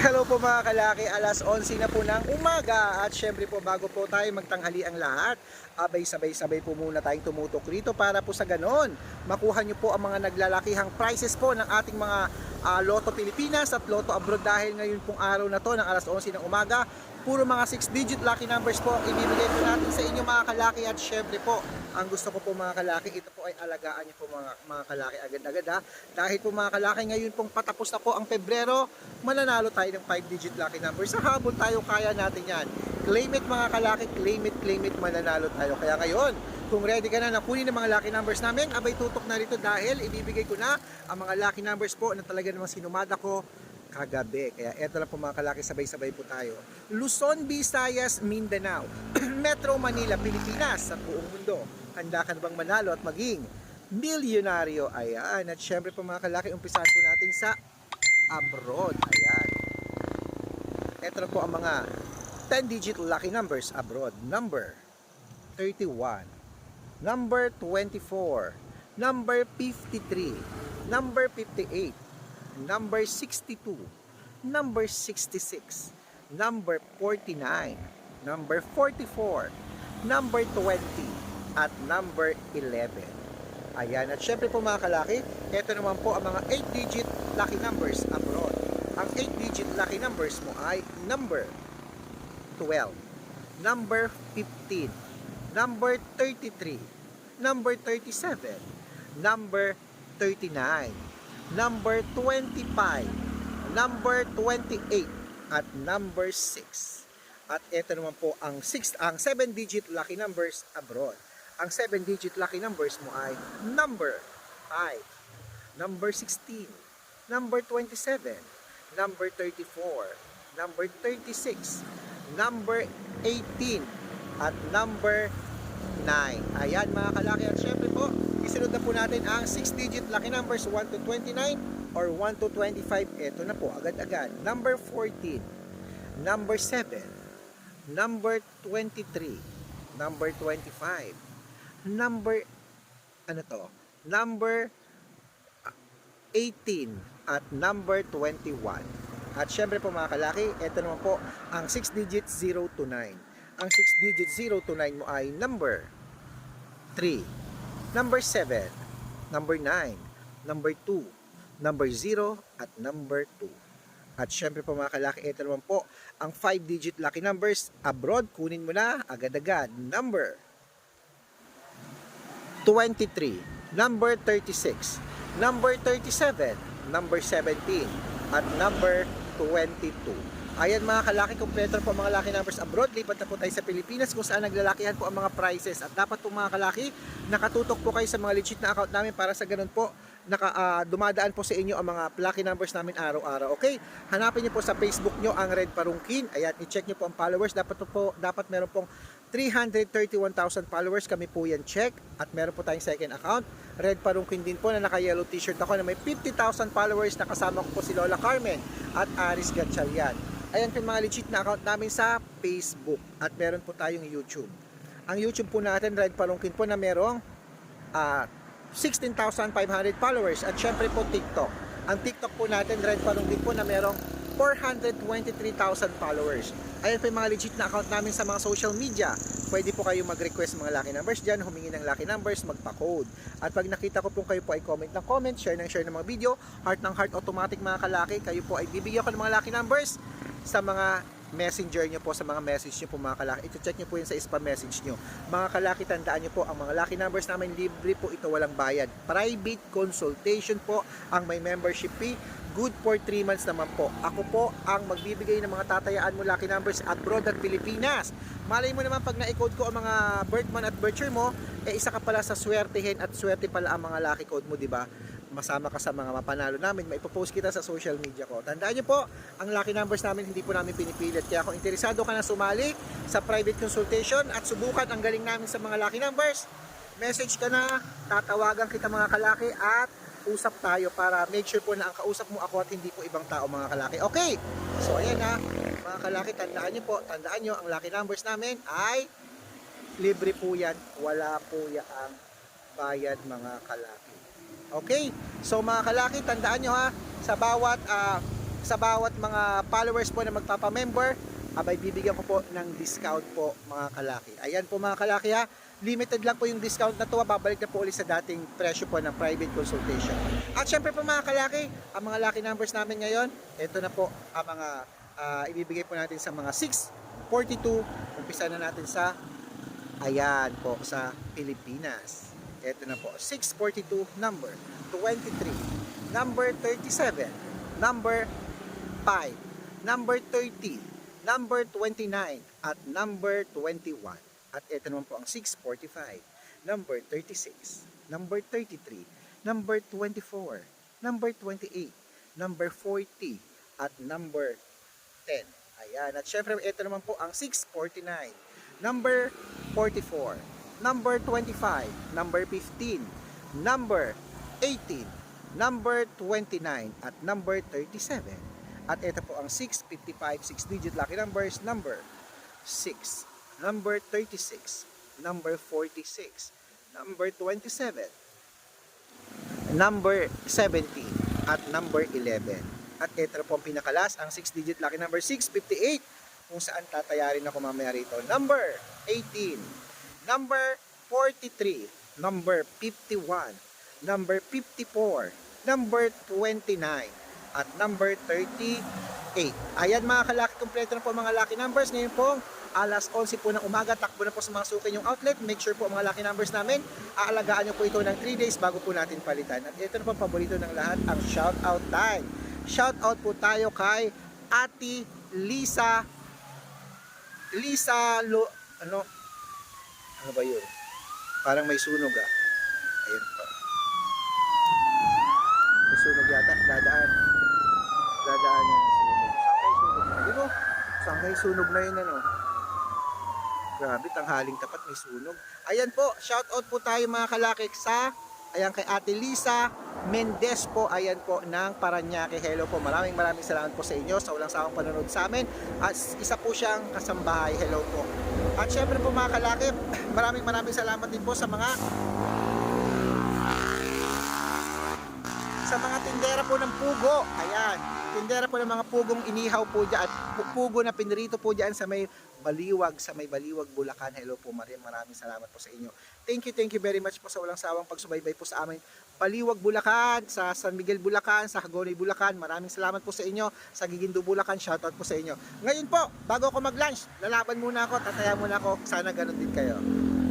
Hello po mga kalaki, alas 11 na po ng umaga. At syempre po bago po tayo magtanghali ang lahat, abay sabay-sabay po muna tayong tumutok rito para po sa ganon makuha nyo po ang mga naglalakihang prices po ng ating mga ah, Lotto Pilipinas at Lotto Abroad dahil ngayon pong araw na to ng alas 11 ng umaga puro mga 6 digit lucky numbers po ibibigay po natin sa inyo mga kalaki. At syempre po ang gusto ko po mga kalaki ito po ay alagaan nyo po mga, mga kalaki agad-agad ha? Dahil po mga kalaki ngayon pong patapos na po ang Pebrero mananalo tayo ng 5 digit lucky numbers sa habol tayo kaya natin yan. Claim it mga kalaki claim it claim it mananalo tayo. Kaya ngayon kung ready ka na na kunin ang mga lucky numbers namin abay tutok na rito dahil ibibigay ko na ang mga lucky numbers po na talaga namang sinumada ko kagabi. Kaya eto lang po mga kalaki, sabay-sabay po tayo. Luzon, Visayas, Mindanao, Metro Manila, Pilipinas, at buong mundo. Handa ka na bang manalo at maging milyonaryo? Ayan. At syempre po mga kalaki, umpisahan po natin sa abroad. Ayan. Eto lang po ang mga 10-digit lucky numbers abroad. Number 31, number 24, number 53, number 58, number 62, number 66, number 49, number 44, number 20, at number 11. Ayan, at syempre po mga kalaki, ito naman po ang mga 8-digit lucky numbers abroad. Ang 8-digit lucky numbers mo ay number 12, number 15, number 33, number 37, number 39, number 25, number 28, at number 6. At ito naman po ang 6 ang 7 digit lucky numbers abroad. Ang 7 digit lucky numbers mo ay number 5, number 16, number 27, number 34, number 36, number 18, at number 9. Ayan mga kalaki at syempre po, isunod na po natin ang 6 digit lucky numbers 1 to 29 or 1 to 25. Ito na po, agad-agad. Number 14, number 7, number 23, number 25, number, ano to, number ah, 18 at number 21. At syempre po mga kalaki, ito naman po ang 6 digit 0 to 9. Ang 6 digit 0 to 9 mo ay number 3, number 7, number 9, number 2, number 0, at number 2. At syempre po mga kalaki, ito naman po ang 5 digit lucky numbers abroad. Kunin mo na agad-agad. Number 23, number 36, number 37, number 17, at number 22. Ayan mga kalaki, kompleto po mga lucky numbers abroad. Lipat na po tayo sa Pilipinas kung saan naglalakihan po ang mga prices. At dapat po mga kalaki, nakatutok po kayo sa mga legit na account namin para sa ganun po, naka, ah, dumadaan po sa inyo ang mga lucky numbers namin araw-araw. Okay? Hanapin niyo po sa Facebook nyo ang Red Parungkin. Ayan, i-check niyo po ang followers. Dapat po, po dapat meron pong 331,000 followers. Kami po yan check. At meron po tayong second account. Red Parungkin din po na naka-yellow t-shirt ako na may 50,000 followers. Nakasama ko po si Lola Carmen at Aris Gatchalian. Ayan po yung mga legit na account namin sa Facebook. At meron po tayong YouTube. Ang YouTube po natin, Red Parungkin po na merong ah, 16,500 followers at syempre po TikTok. Ang TikTok po natin, Red Palunggit po na merong 423,000 followers. Ayan po yung mga legit na account namin sa mga social media. Pwede po kayo mag-request mga lucky numbers dyan, humingi ng lucky numbers, magpa-code. At pag nakita ko po kayo po ay comment ng comment, share ng share ng mga video, heart ng heart automatic mga kalaki, kayo po ay bibigyan ko ng mga lucky numbers sa mga messenger nyo po sa mga message nyo po mga kalaki. Ito check nyo po yun sa spam message nyo. Mga kalaki, tandaan nyo po, ang mga lucky numbers namin libre po ito walang bayad. Private consultation po ang may membership fee. Good for 3 months naman po. Ako po ang magbibigay ng mga tatayaan mo lucky numbers abroad at Pilipinas. Malay mo naman pag na-code ko ang mga birth month at birth year mo, eh isa ka pala sa swertehin at swerte pala ang mga lucky code mo, di ba? Masama ka sa mga mapanalo namin, maipopost kita sa social media ko. Tandaan nyo po, ang lucky numbers namin hindi po namin pinipilit. Kaya kung interesado ka na sumali sa private consultation at subukan ang galing namin sa mga lucky numbers, message ka na, tatawagan kita mga kalaki at usap tayo para make sure po na ang kausap mo ako at hindi po ibang tao mga kalaki. Okay, so ayan na, mga kalaki, tandaan nyo po, tandaan nyo, ang lucky numbers namin ay libre po yan, wala po yan bayad mga kalaki. Okay? So mga kalaki, tandaan nyo ha, sa bawat ah, sa bawat mga followers po na magpapamember, abay bibigyan ko po ng discount po mga kalaki. Ayan po mga kalaki ha, limited lang po yung discount na to, babalik na po ulit sa dating presyo po ng private consultation. At syempre po mga kalaki, ang mga lucky numbers namin ngayon, ito na po ang mga ah, ibibigay po natin sa mga 642. Umpisa na natin sa ayan po sa Pilipinas. Ito na po, 642 number 23, number 37, number 5, number 30, number 29, at number 21. At ito naman po ang 645, number 36, number 33, number 24, number 28, number 40, at number 10. Ayan. At syempre, ito naman po ang 649. Number 44. Number 25. Number 15. Number 18. Number 29. At number 37. At ito po ang 655, 6-digit lucky numbers. Number 6. Number 36. Number 46. Number 27. Number 17. At number 11. At ito po ang pinakalas, ang 6-digit lucky number 658 kung saan tatayarin ako mamaya rito. Number 18, number 43, number 51, number 54, number 29, at number 38. Ayan mga kalaki, kompleto na po mga lucky numbers. Ngayon po, alas 11 po ng umaga, takbo na po sa mga sukin yung outlet. Make sure po ang mga lucky numbers namin, aalagaan nyo po ito ng 3 days bago po natin palitan. At ito na po paborito ng lahat, ang shout out time. Shout out po tayo kay Ati Lisa Lisa Lo ano ano ba yun? Parang may sunog ah. Ayun po. May sunog yata. Dadaan. Dadaan yung sunog. Saan na? Di ba? Saan kayo sunog na yun ano? Grabe, tanghaling tapat may sunog. Ayan po, shout out po tayo mga kalakik sa Ayan kay Ate Lisa Mendez po, ayan po ng Paranaque. Hello po, maraming maraming salamat po sa inyo sa walang sawang panonood sa amin. At isa po siyang kasambahay. Hello po. At syempre po mga kalakip, maraming maraming salamat din po sa mga sa mga tindera po ng pugo. Ayan, tindera po ng mga pugong inihaw po dyan at pu- pugo na pinrito po dyan sa may Baliwag, sa may Baliwag, Bulacan. Hello po, maraming maraming salamat po sa inyo. Thank you, thank you very much po sa walang sawang pagsubaybay po sa amin. Baliwag, Bulacan, sa San Miguel, Bulacan, sa Hagonoy, Bulacan. Maraming salamat po sa inyo. Sa Gigindu, Bulacan, shoutout po sa inyo. Ngayon po, bago ako mag-lunch, lalaban muna ako, tataya muna ako. Sana ganun din kayo.